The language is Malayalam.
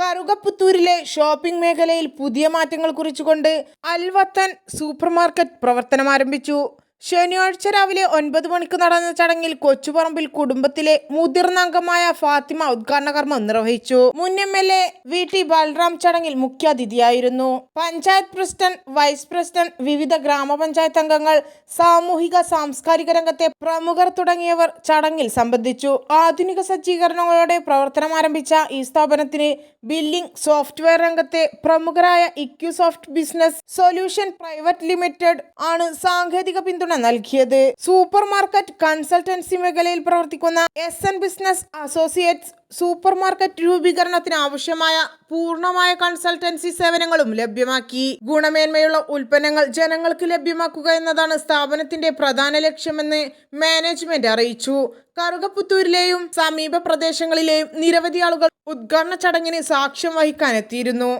കറുകപ്പുത്തൂരിലെ ഷോപ്പിംഗ് മേഖലയിൽ പുതിയ മാറ്റങ്ങൾ കുറിച്ചുകൊണ്ട് അൽവത്തൻ സൂപ്പർ മാർക്കറ്റ് പ്രവർത്തനം ആരംഭിച്ചു ശനിയാഴ്ച രാവിലെ ഒൻപത് മണിക്ക് നടന്ന ചടങ്ങിൽ കൊച്ചുപറമ്പിൽ കുടുംബത്തിലെ മുതിർന്ന അംഗമായ ഫാത്തിമ ഉദ്ഘാടന കർമ്മം നിർവഹിച്ചു. മുൻ M L A V T Balram ചടങ്ങിൽ മുഖ്യാതിഥിയായിരുന്നു. പഞ്ചായത്ത് പ്രസിഡന്റ് വൈസ് പ്രസിഡന്റ് വിവിധ ഗ്രാമപഞ്ചായത്ത് അംഗങ്ങൾ സാമൂഹിക സാംസ്കാരിക രംഗത്തെ പ്രമുഖർ തുടങ്ങിയവർ ചടങ്ങിൽ സംബന്ധിച്ചു. ആധുനിക സജ്ജീകരണങ്ങളോടെ പ്രവർത്തനം ആരംഭിച്ച ഈ സ്ഥാപനത്തിന് ബില്ലിംഗ് സോഫ്റ്റ്വെയർ രംഗത്തെ പ്രമുഖരായ EQsoft business solution private limited ആണ് സാങ്കേതിക പിന്തുണ നൽകിയത്. സൂപ്പർ മാർക്കറ്റ് കൺസൾട്ടൻസി മേഖലയിൽ പ്രവർത്തിക്കുന്ന S N business associates super market രൂപീകരണത്തിന് ആവശ്യമായ പൂർണമായ കൺസൾട്ടൻസി സേവനങ്ങളും ലഭ്യമാക്കി. ഗുണമേന്മയുള്ള ഉൽപ്പന്നങ്ങൾ ജനങ്ങൾക്ക് ലഭ്യമാക്കുക എന്നതാണ് സ്ഥാപനത്തിന്റെ പ്രധാന ലക്ഷ്യമെന്ന് മാനേജ്മെന്റ് അറിയിച്ചു. കറുകപ്പുത്തൂരിലെയും സമീപ പ്രദേശങ്ങളിലെയും നിരവധി ആളുകൾ ഉദ്ഘാടന ചടങ്ങിന് സാക്ഷ്യം വഹിക്കാനെത്തിയിരുന്നു.